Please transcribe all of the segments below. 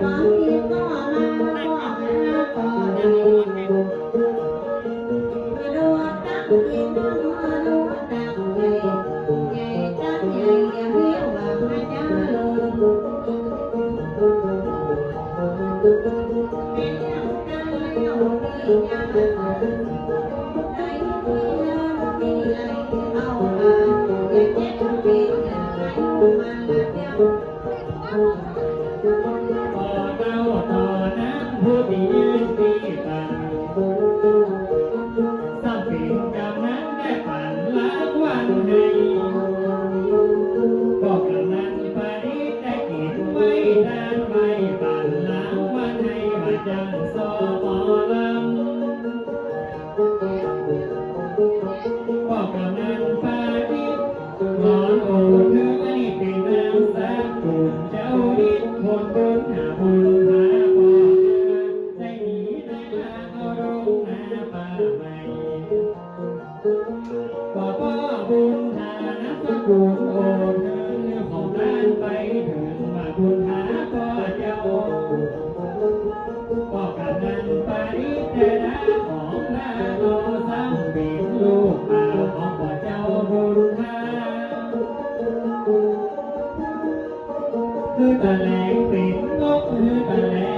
one. who be you. ป่าป้าบุญทานักบุญโอนเงินของร้นไปถึงมาบุญหาพ่เจ้าพ่กำนันไปแต่ละของลาโลสามปีลูกมาของพ่เจ้าบุญหาคือตะแลงป็นนกคือตะแลง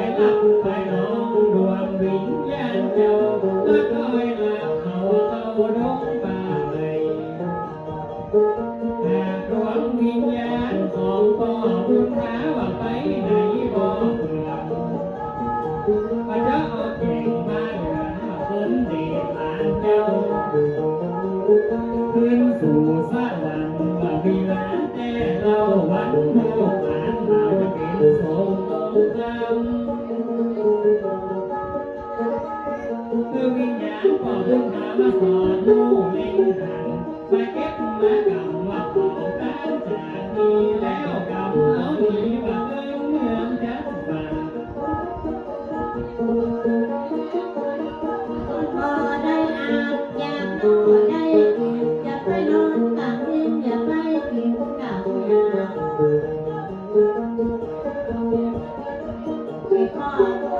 phải lòng phải non đoàn bình gian châu มาสอนลูกเล่นหันมาเก็บมากำว่าของร้านจากนี้แล้วกำเอาหนีมาเอิ้องจันบาพอได้อาบอยากนได้กิไปนอนกลางคืนอยไปกินกลา